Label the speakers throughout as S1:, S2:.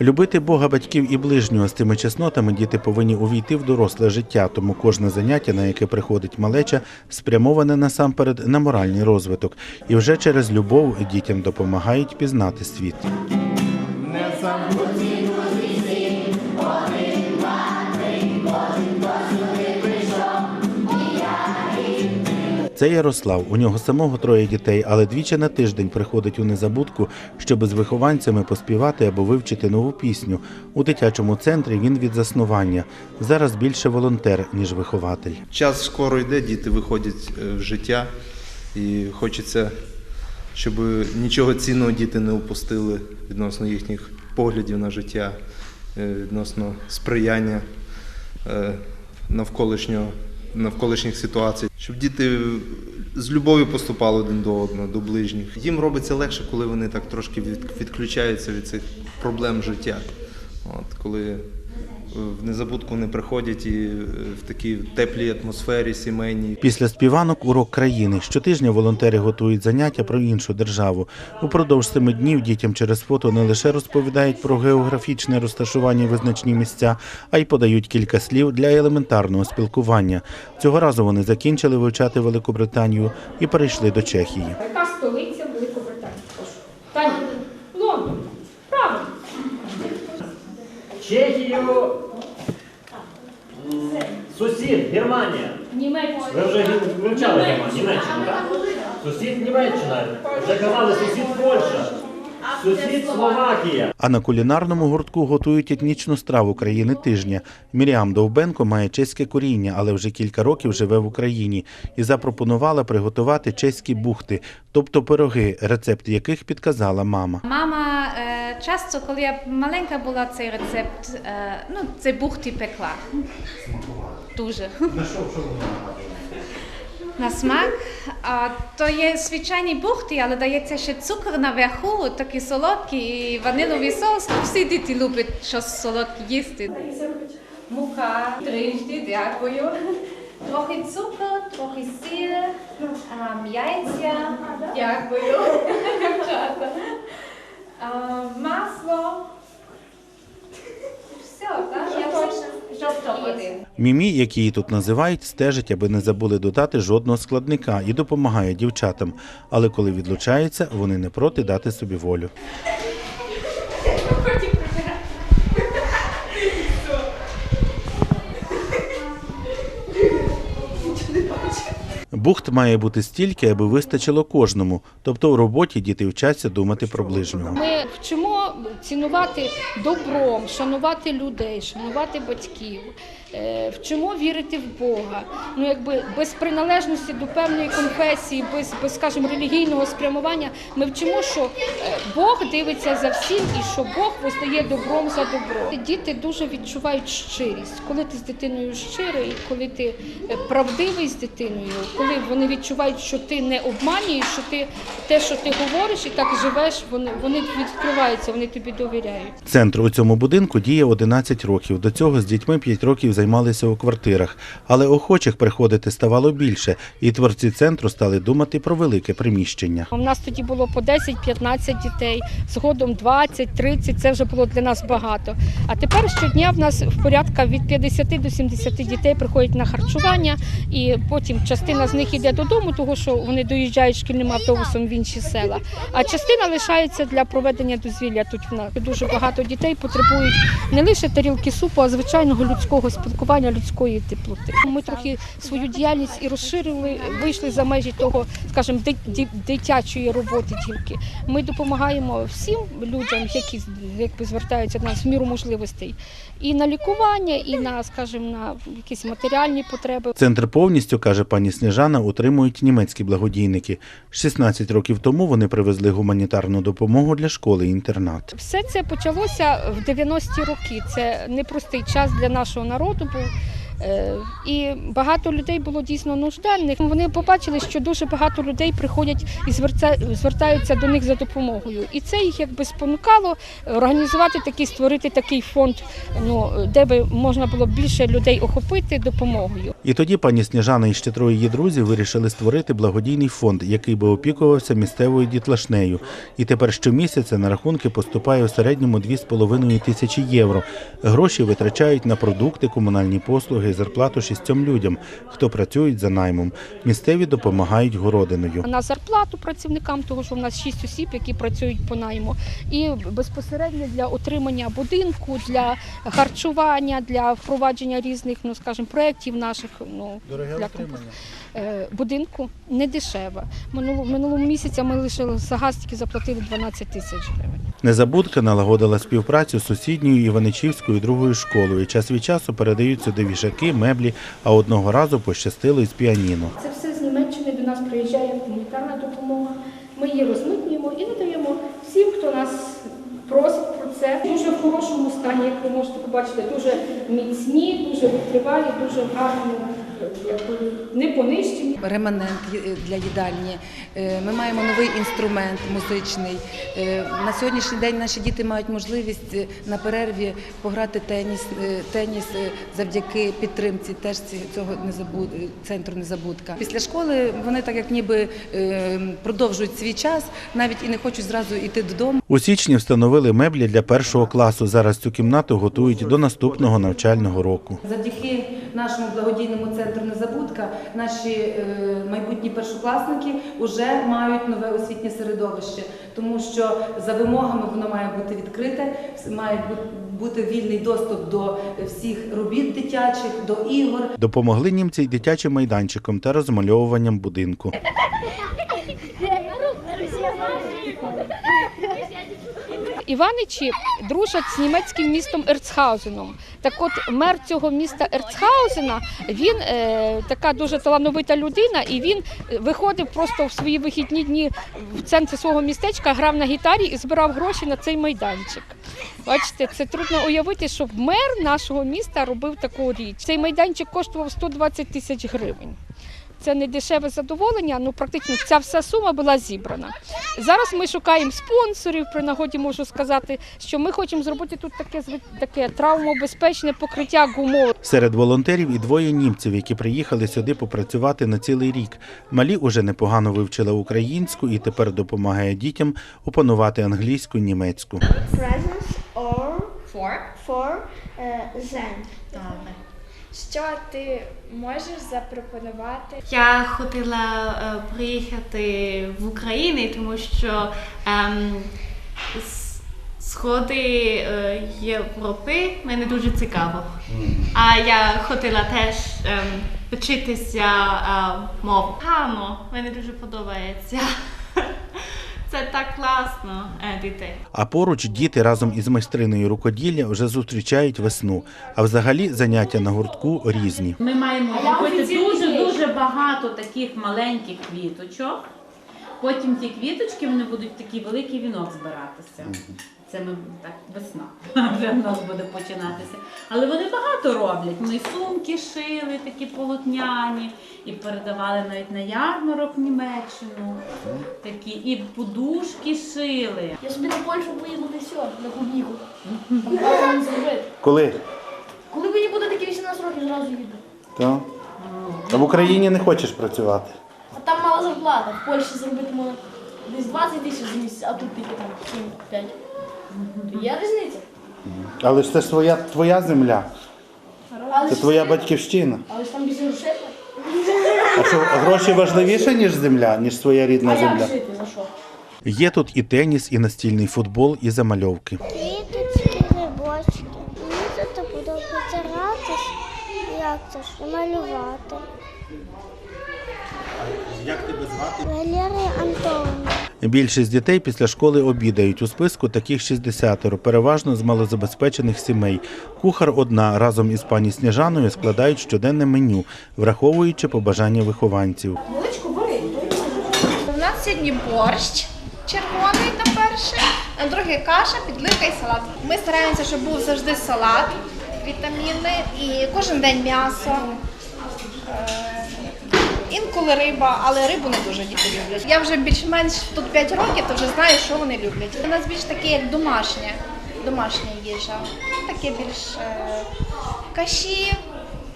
S1: Любити Бога, батьків і ближнього з цими чеснотами діти повинні увійти в доросле життя, тому кожне заняття, на яке приходить малеча, спрямоване насамперед на моральний розвиток, і вже через любов дітям допомагають пізнати світ. Це Ярослав. У нього самого троє дітей, але двічі на тиждень приходить у незабудку, щоб з вихованцями поспівати або вивчити нову пісню. У дитячому центрі він від заснування. Зараз більше волонтер, ніж вихователь.
S2: Час скоро йде, діти виходять е, в життя, і хочеться, щоб нічого цінного діти не упустили відносно їхніх поглядів на життя, е, відносно сприяння е, навколишнього, навколишніх ситуацій, щоб діти з любов'ю поступали один до одного, до ближніх. Їм робиться легше, коли вони так трошки відключаються від цих проблем життя. От, коли в незабудку не приходять і е, в такій теплій атмосфері сімейній.
S1: Після співанок урок країни. Щотижня волонтери готують заняття про іншу державу. Упродовж семи днів дітям через фото не лише розповідають про географічне розташування і визначні місця, а й подають кілька слів для елементарного спілкування. Цього разу вони закінчили вивчати Великобританію і перейшли до Чехії.
S3: Яка столиця Великобританії? Прошу.
S4: Чехію. Сусід, Германія.
S3: Німеччина.
S4: Ви вже вивчали Германію, Німеччину, так? Сусід Німеччина. Вже казали, сусід Польща. Сусід Словакія.
S1: А на кулінарному гуртку готують етнічну страву країни тижня. Міріам Довбенко має чеське коріння, але вже кілька років живе в Україні і запропонувала приготувати чеські бухти, тобто пироги, рецепт яких підказала мама.
S5: Мама часто, коли я маленька була, цей рецепт, е, ну, це бухти пекла. Смакувала. Дуже. На що воно на смак. А, то є звичайні бухти, але дається ще цукор наверху, такі солодкі і ваниловий соус. Ну, всі діти люблять щось солодке їсти. Мука, трижди, дякую. Трохи цукор, трохи сіль, ем, яйця, дякую. Дівчата. А, масло. Все, так? Я все жовтоводи.
S1: Мімі, як її тут називають, стежить, аби не забули додати жодного складника і допомагає дівчатам. Але коли відлучається, вони не проти дати собі волю. Бухт має бути стільки, аби вистачило кожному. Тобто у роботі діти вчаться думати про ближнього.
S3: Ми вчимо цінувати добром, шанувати людей, шанувати батьків, вчимо вірити в Бога. Ну, якби без приналежності до певної конфесії, без, без скажімо, релігійного спрямування, ми вчимо, що е, Бог дивиться за всім і що Бог визнає добром за добро. Діти дуже відчувають щирість, коли ти з дитиною щирий, коли ти е, правдивий з дитиною, коли вони відчувають, що ти не обманюєш, що ти те, що ти говориш і так живеш, вони, вони відкриваються, вони тобі довіряють.
S1: Центр у цьому будинку діє 11 років. До цього з дітьми 5 років займалися у квартирах. Але охочих приходити ставало більше, і творці центру стали думати про велике приміщення.
S3: У нас тоді було по 10-15 дітей, згодом 20-30, це вже було для нас багато. А тепер щодня в нас в порядка від 50 до 70 дітей приходять на харчування, і потім частина з них йде додому, тому що вони доїжджають шкільним автобусом в інші села. А частина лишається для проведення дозвілля тут в нас. Дуже багато дітей потребують не лише тарілки супу, а звичайного людського спілкування, людської теплоти. Ми трохи свою діяльність і розширили, вийшли за межі того, скажімо, ди- ди- дитячої роботи тільки. Ми допомагаємо всім людям, які якби звертаються до нас в міру можливостей, і на лікування, і на, скажімо, на якісь матеріальні потреби.
S1: Центр повністю, каже пані Сніжана, утримують німецькі благодійники. 16 років тому вони привезли гуманітарну допомогу для школи інтернат.
S3: Все це почалося в 90-ті роки. Це непростий час для нашого народу був. Е, І багато людей було дійсно нужденних. Вони побачили, що дуже багато людей приходять і звертаються до них за допомогою. І це їх якби спонукало організувати такий, створити такий фонд, ну де би можна було більше людей охопити допомогою.
S1: І тоді пані Сніжана і ще троє її друзів вирішили створити благодійний фонд, який би опікувався місцевою дітлашнею. І тепер щомісяця на рахунки поступає у середньому 2,5 тисячі євро. Гроші витрачають на продукти, комунальні послуги і зарплату шістьом людям, хто працюють за наймом. Місцеві допомагають городиною.
S3: на зарплату працівникам, того що в нас шість осіб, які працюють по найму, і безпосередньо для отримання будинку, для харчування, для впровадження різних, ну скажімо, проєктів наших. Ну для е, будинку не дешево. Минулого минулого місяця ми лише за газ тільки заплатили 12 тисяч гривень.
S1: Незабудка налагодила співпрацю з сусідньою Іваничівською другою школою. Час від часу передають сюди вішаки, меблі, а одного разу пощастило із піаніно.
S3: Це все з Німеччини до нас приїжджає гуманітарна допомога. Ми її розмитнюємо і надаємо всім, хто нас просить про це. Дуже в хорошому стані, як ви можете побачити, дуже міцні, дуже витривалі, дуже гарно, якби не понищені.
S6: реманент для їдальні. Е, Ми маємо новий інструмент музичний. Е, На сьогоднішній день наші діти мають можливість е, на перерві пограти теніс, е, теніс е, завдяки підтримці теж ці- цього незабуд... е, центру незабудка. Після школи вони так як ніби е, продовжують свій час, навіть і не хочуть зразу йти додому.
S1: У січні встановили меблі для першого класу. Зараз цю кімнату готують до наступного навчального року.
S6: Завдяки нашому благодійному центру Незабудка наші е, майбутні першокласники вже мають нове освітнє середовище, тому що за вимогами воно має бути відкрите, має бути вільний доступ до всіх робіт дитячих, до ігор.
S1: Допомогли німці й дитячим майданчиком та розмальовуванням будинку.
S3: Іваничі дружать з німецьким містом Ерцхаузеном. Так от мер цього міста Ерцхаузена, він е, така дуже талановита людина, і він е, виходив просто в свої вихідні дні в центр свого містечка, грав на гітарі і збирав гроші на цей майданчик. Бачите, це трудно уявити, щоб мер нашого міста робив таку річ. Цей майданчик коштував 120 тисяч гривень. Це не дешеве задоволення, ну практично ця вся сума була зібрана. Зараз ми шукаємо спонсорів. При нагоді можу сказати, що ми хочемо зробити тут таке зви- таке травмобезпечне покриття гумове.
S1: Серед волонтерів і двоє німців, які приїхали сюди попрацювати на цілий рік. Малі уже непогано вивчила українську і тепер допомагає дітям опанувати англійську, німецьку.
S7: presents or
S8: For?
S7: for uh, them. Що ти можеш запропонувати?
S8: Я хотіла е, приїхати в Україну, тому що ем, сходи е, Європи мене дуже цікаво. А я хотіла теж ем, вчитися е, мов. Гарно, мені дуже подобається. Це так класно, е, дітей.
S1: А поруч діти разом із майстриною рукоділля вже зустрічають весну. А взагалі заняття на гуртку різні.
S9: Ми маємо купити дуже-дуже багато таких маленьких квіточок. Потім ті квіточки вони будуть в такий великий вінок збиратися. Це ми так весна вже в нас буде починатися. Але вони багато роблять. Ми сумки шили, такі полотняні, і передавали навіть на ярмарок в Німеччину. Такі, і подушки шили.
S10: Я собі на Польщу поїду на все, на клубніку. Там правильно зробити.
S1: Коли?
S10: Коли мені буде такі 18 років, зразу їду.
S1: Так. А в Україні не хочеш працювати.
S10: Зарплата. В Польщі зробити можна десь 20 тисяч за місяць, а тут тільки там 7-5. То Є різниця.
S1: Але ж це ж твоя, твоя земля,
S10: Але
S1: це
S10: ж
S1: твоя батьківщина.
S10: Але ж там без грошей.
S1: А що гроші важливіше, ніж земля, ніж твоя
S10: А
S1: рідна
S10: як
S1: земля?
S10: жити, за що?
S1: Є тут і теніс, і настільний футбол, і замальовки.
S7: Квіточки, грибочки. Мені тут подобається гратись. Як це ж? І малювати.
S1: Як тебе звати?
S7: Валерія Антонівна.
S1: Більшість дітей після школи обідають. У списку таких 60, переважно з малозабезпечених сімей. Кухар одна разом із пані Сніжаною складають щоденне меню, враховуючи побажання вихованців.
S5: У нас сьогодні борщ червоний на перше, на друге каша, підлика і салат. Ми стараємося, щоб був завжди салат.
S11: вітаміни і кожен день м'ясо. Інколи риба, але рибу не дуже діти люблять. Я вже більш-менш тут 5 років, то вже знаю, що вони люблять. У нас більш таке, як домашнє, домашня їжа. Таке більш е, каші,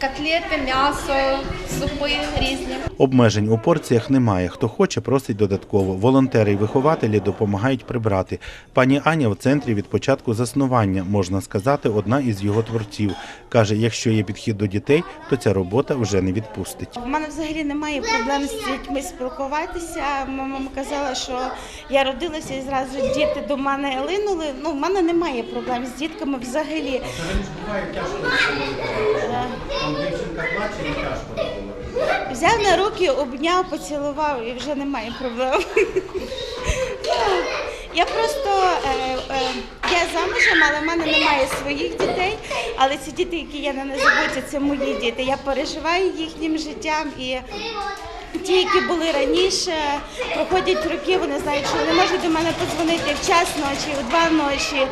S11: котлети, м'ясо, супи різні.
S1: Обмежень у порціях немає. Хто хоче, просить додатково. Волонтери і вихователі допомагають прибрати. Пані Аня в центрі від початку заснування, можна сказати, одна із його творців. Каже, якщо є підхід до дітей, то ця робота вже не відпустить.
S12: У мене взагалі немає проблем з дітьми спілкуватися. Мама казала, що я родилася і зразу діти до мене линули. Ну, в мене немає проблем з дітками взагалі.
S1: Дівчинка плаче і тяжко
S12: Взяв на руки, обняв, поцілував і вже немає проблем. Я просто е, е, я замужем, але в мене немає своїх дітей. Але ці діти, які я не забуться, це мої діти. Я переживаю їхнім життям і. Ті, які були раніше, проходять роки, вони знають, що вони можуть до мене подзвонити в час ночі, у два ночі,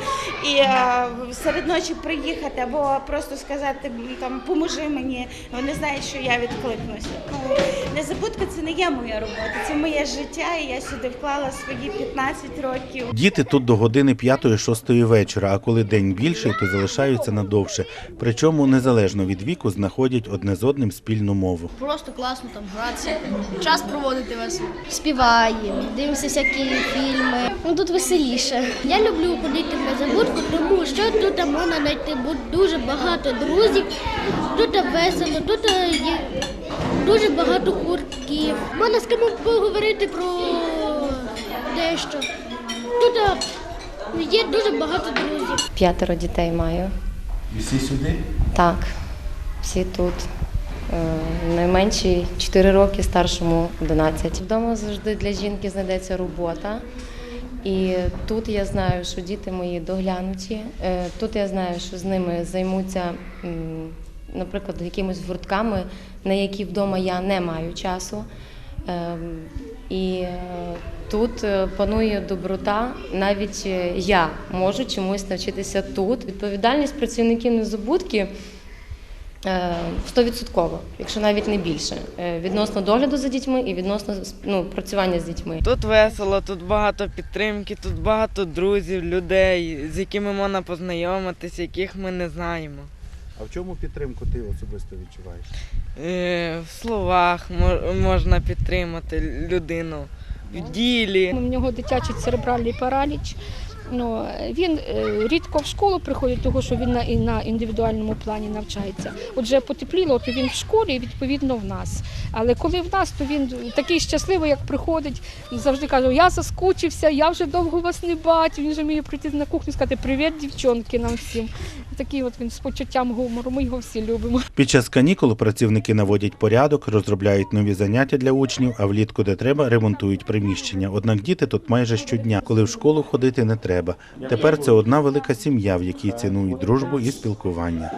S12: і е, серед ночі приїхати або просто сказати там поможи мені. Вони знають, що я відкликнуся. Ну, незабудка це не є моя робота, це моє життя, і я сюди вклала свої 15 років.
S1: Діти тут до години 5-6 вечора, а коли день більший, то залишаються надовше. Причому незалежно від віку знаходять одне з одним спільну мову.
S10: Просто класно там гратися, час проводити весело. Співаємо, дивимося всякі фільми. Ну тут веселіше. Я люблю ходити в незабудку, тому що тут можна знайти дуже багато друзів, тут весело, тут є дуже багато куртків. Можна з ким поговорити про дещо. Тут є дуже багато друзів.
S13: П'ятеро дітей маю.
S1: І всі сюди?
S13: Так, всі тут. Е, Найменшій 4 роки, старшому 11. Вдома завжди для жінки знайдеться робота. І тут я знаю, що діти мої доглянуті. Е, Тут я знаю, що з ними займуться, наприклад, якимись гуртками, на які вдома я не маю часу. Ем, І е, тут панує доброта. Навіть я можу чомусь навчитися тут. Відповідальність працівників незабудки стовідсотково, якщо навіть не більше, е, відносно догляду за дітьми і відносно ну, працювання з дітьми.
S14: Тут весело, тут багато підтримки, тут багато друзів, людей, з якими можна познайомитися, яких ми не знаємо.
S1: А в чому підтримку ти особисто відчуваєш?
S14: Е, В словах мо- можна підтримати людину, в ділі.
S3: У нього дитячий церебральний параліч. Ну, він е, рідко в школу приходить, тому що він на, і на індивідуальному плані навчається. Отже, потепліло, то він в школі і відповідно в нас. Але коли в нас, то він такий щасливий, як приходить, завжди каже, я заскучився, я вже довго вас не бачив. Він вже вміє прийти на кухню і сказати Привіт, дівчонки, нам всім. Такий от він з почуттям гумору. Ми його всі любимо.
S1: Під час канікул працівники наводять порядок, розробляють нові заняття для учнів, а влітку, де треба, ремонтують приміщення. Однак діти тут майже щодня, коли в школу ходити не треба. Тепер це одна велика сім'я, в якій цінують дружбу і спілкування.